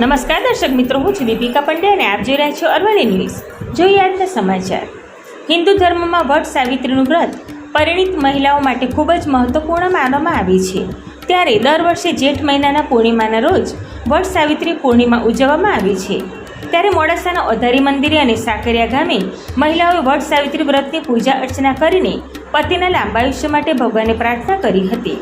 નમસ્કાર દર્શક મિત્રો, હું છું દીપિકા પંડ્યા અને આપ જોઈ રહ્યા છો અરવલ્લી ન્યૂઝ. જોઈએ આજના સમાચાર. હિન્દુ ધર્મમાં વટ સાવિત્રીનું વ્રત પરિણીત મહિલાઓ માટે ખૂબ જ મહત્વપૂર્ણ માનવામાં આવે છે. ત્યારે દર વર્ષે જેઠ મહિનાના પૂર્ણિમાના રોજ વટ સાવિત્રી પૂર્ણિમા ઉજવવામાં આવે છે. ત્યારે મોડાસાના ઓધારી મંદિરે અને સાકરિયા ગામે મહિલાઓએ વટ સાવિત્રી વ્રતની પૂજા અર્ચના કરીને પતિના લાંબા આયુષ્ય માટે ભગવાનને પ્રાર્થના કરી હતી.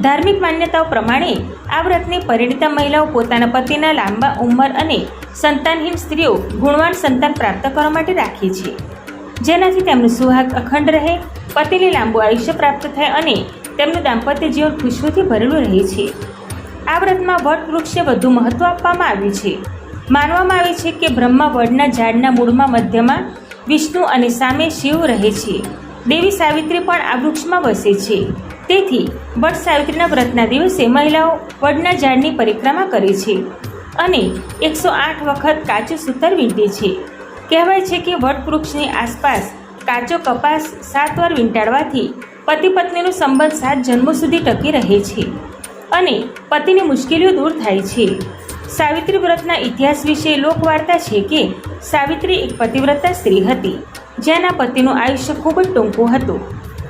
ધાર્મિક માન્યતાઓ પ્રમાણે આ વ્રતને પરિણીતા મહિલાઓ પોતાના પતિના લાંબા ઉંમર અને સંતાનહીન સ્ત્રીઓ ગુણવાન સંતાન પ્રાપ્ત કરવા માટે રાખે છે. જેનાથી તેમનું સુહાગ અખંડ રહે, પતિને લાંબુ આયુષ્ય પ્રાપ્ત થાય અને તેમનું દાંપત્ય જીવન ખુશીઓથી ભરેલું રહે છે. આ વ્રતમાં વટ વૃક્ષને વધુ મહત્વ આપવામાં આવ્યું છે. માનવામાં આવે છે કે બ્રહ્મા વડના ઝાડના મૂળમાં મધ્યમાં વિષ્ણુ અને સામે શિવ રહે છે. દેવી સાવિત્રી પણ આ વૃક્ષમાં વસે છે. તેથી વટ સાવિત્રીના વ્રતના દિવસે મહિલાઓ વડના ઝાડની પરિક્રમા કરે છે અને એકસો આઠ વખત કાચું સૂતર વીંટે છે. કહેવાય છે કે વટ વૃક્ષની આસપાસ કાચો કપાસ સાત વાર વીંટાળવાથી પતિ પત્નીનો સંબંધ સાત જન્મો સુધી ટકી રહે છે અને પતિની મુશ્કેલીઓ દૂર થાય છે. સાવિત્રી વ્રતના ઇતિહાસ વિશે લોકવાર્તા છે કે સાવિત્રી એક પતિવ્રતા સ્ત્રી હતી, જેના પતિનું આયુષ્ય ખૂબ જ ટૂંકું હતું.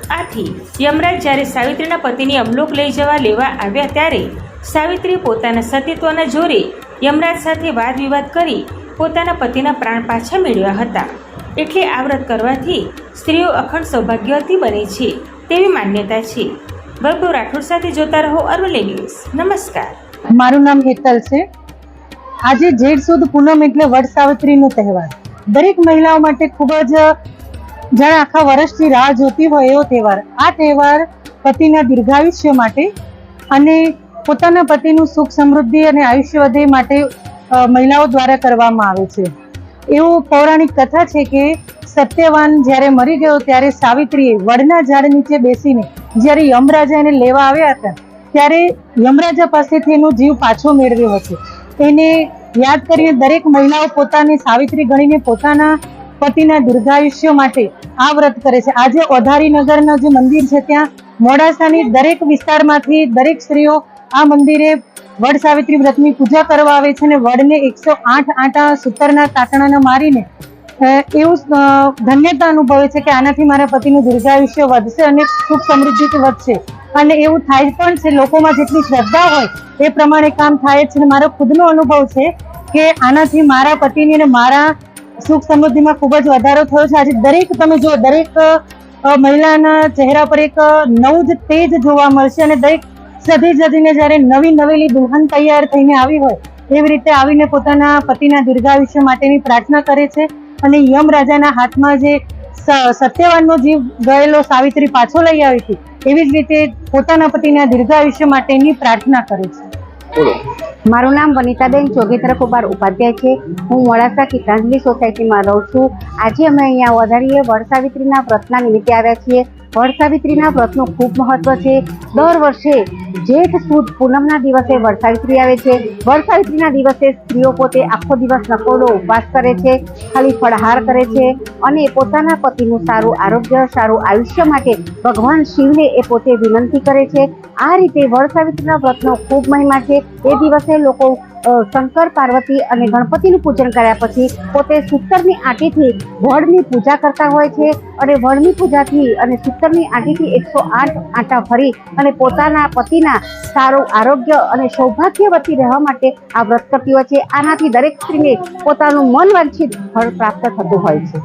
આથી યમરાજ જ્યારે સાવિત્રીના પતિની અમલોક લઈ જવા લેવા આવ્યા ત્યારે સાવિત્રી પોતાના સતીત્વના જોરે યમરાજ સાથે વાદ વિવાદ કરી પોતાના પતિના પ્રાણ પાછા મેળવ્યા હતા. એટલે આ વ્રત કરવાથી સ્ત્રીઓ અખંડ સૌભાગ્યવતી બને છે તેવી માન્યતા છે. વૈભવ રાઠોડ સાથે જોતા રહો અરવલ્લી ન્યૂઝ. નમસ્કાર. મારું નામ હેતલ છે. આજે જેઠ સુદ પૂનમ એટલે વડ સાવિત્રીનો તહેવાર. દરેક મહિલાઓ માટે ખૂબ જ જાણે આખા વર્ષથી રાહ જોતી હોય એવો તહેવાર. આ તહેવાર પતિના દીર્ઘાયુષ્ય માટે અને પોતાના પતિનું સુખ સમૃદ્ધિ અને આયુષ્ય વધે માટે મહિલાઓ દ્વારા કરવામાં આવે છે. એવું પૌરાણિક કથા છે કે સત્યવાન જ્યારે મરી ગયો ત્યારે સાવિત્રીએ વડના ઝાડ નીચે બેસીને જ્યારે યમરાજા એને લેવા આવ્યા હતા, ત્યારે યમરાજા પાસેથી એનો જીવ પાછો મેળવ્યો હતો. એને યાદ કરીને દરેક મહિલાઓ પોતાની સાવિત્રી ગણીને પોતાના પતિના દીર્ઘાયુષ્ય માટે આ વ્રત કરે છે. આજે ઓધારી નગરનું જે મંદિર છે ત્યાં મોડાસાની દરેક વિસ્તારમાંથી દરેક સ્ત્રીઓ આ મંદિરે વડ સાવિત્રી વ્રતની પૂજા કરવા આવે છે અને વડને એકસો આઠ આટા સૂતરના તાતણાને મારીને એવું ધન્યતા અનુભવે છે કે આનાથી મારા પતિનું દીર્ઘાયુષ્ય વધશે અને સુખ સમૃદ્ધિથી વધશે. અને એવું થાય પણ છે, લોકોમાં જેટલી શ્રદ્ધા હોય એ પ્રમાણે કામ થાય છે. મારો ખુદનો અનુભવ છે કે આનાથી મારા પતિની અને મારા સુખ સમૃદ્ધિમાં ખૂબ જ વધારો થયો છે. આજે દરેક તમે જો દરેક મહિલાના ચહેરા પર એક નવું જ તેજ જોવા મળશે અને દરેક સધી સધીને જ્યારે નવી નવેલી દુલ્હન તૈયાર થઈને આવી હોય, એવી રીતે આવીને પોતાના પતિના દીર્ઘાયુષ્ય માટેની પ્રાર્થના કરે છે અને યમ રાજાના હાથમાં જે સત્યવાનનો જીવ ગયેલો સાવિત્રી પાછો લઈ આવી હતી, એવી જ રીતે પોતાના પતિના દીર્ઘાયુષ્ય માટેની પ્રાર્થના કરે છે. મારું નામ વનિતાબેન ચોગેતરા કુમાર ઉપાધ્યાય છે. હું મોડાસા ગીતાંજલિ સોસાયટીમાં રહું છું. આજે અમે અહીંયા વધારીએ વડસાવિત્રીના વ્રતના નિમિત્તે આવ્યા છીએ. વડસાવિત્રીના વ્રતનું ખૂબ મહત્વ છે. દર વર્ષે જેઠ સુદ પૂનમના દિવસે વડસાવિત્રી આવે છે. વડસાવિત્રીના દિવસે સ્ત્રીઓ પોતે આખો દિવસ નકોડો ઉપવાસ કરે છે, ખાલી ફળહાર કરે છે અને પોતાના પતિનું સારું આરોગ્ય, સારું આયુષ્ય માટે ભગવાન શિવને એ પોતે વિનંતી કરે છે. આ રીતે વડસાવિત્રીના વ્રતનો ખૂબ મહિમા છે. એ દિવસે લોકો શંકર, પાર્વતી અને ગણપતિનું પૂજન કર્યા પછી પોતે સૂતરની આંટીથી વડની પૂજા કરતા હોય છે અને વડની પૂજાથી અને સૂતરની આંટીથી એકસો આઠ આંટા ફરી અને પોતાના પતિના સારું આરોગ્ય અને સૌભાગ્યવતી રહેવા માટે આ વ્રત કરતી હોય છે. આનાથી દરેક સ્ત્રીને પોતાનું મન વાંછિત ફળ પ્રાપ્ત થતું હોય છે.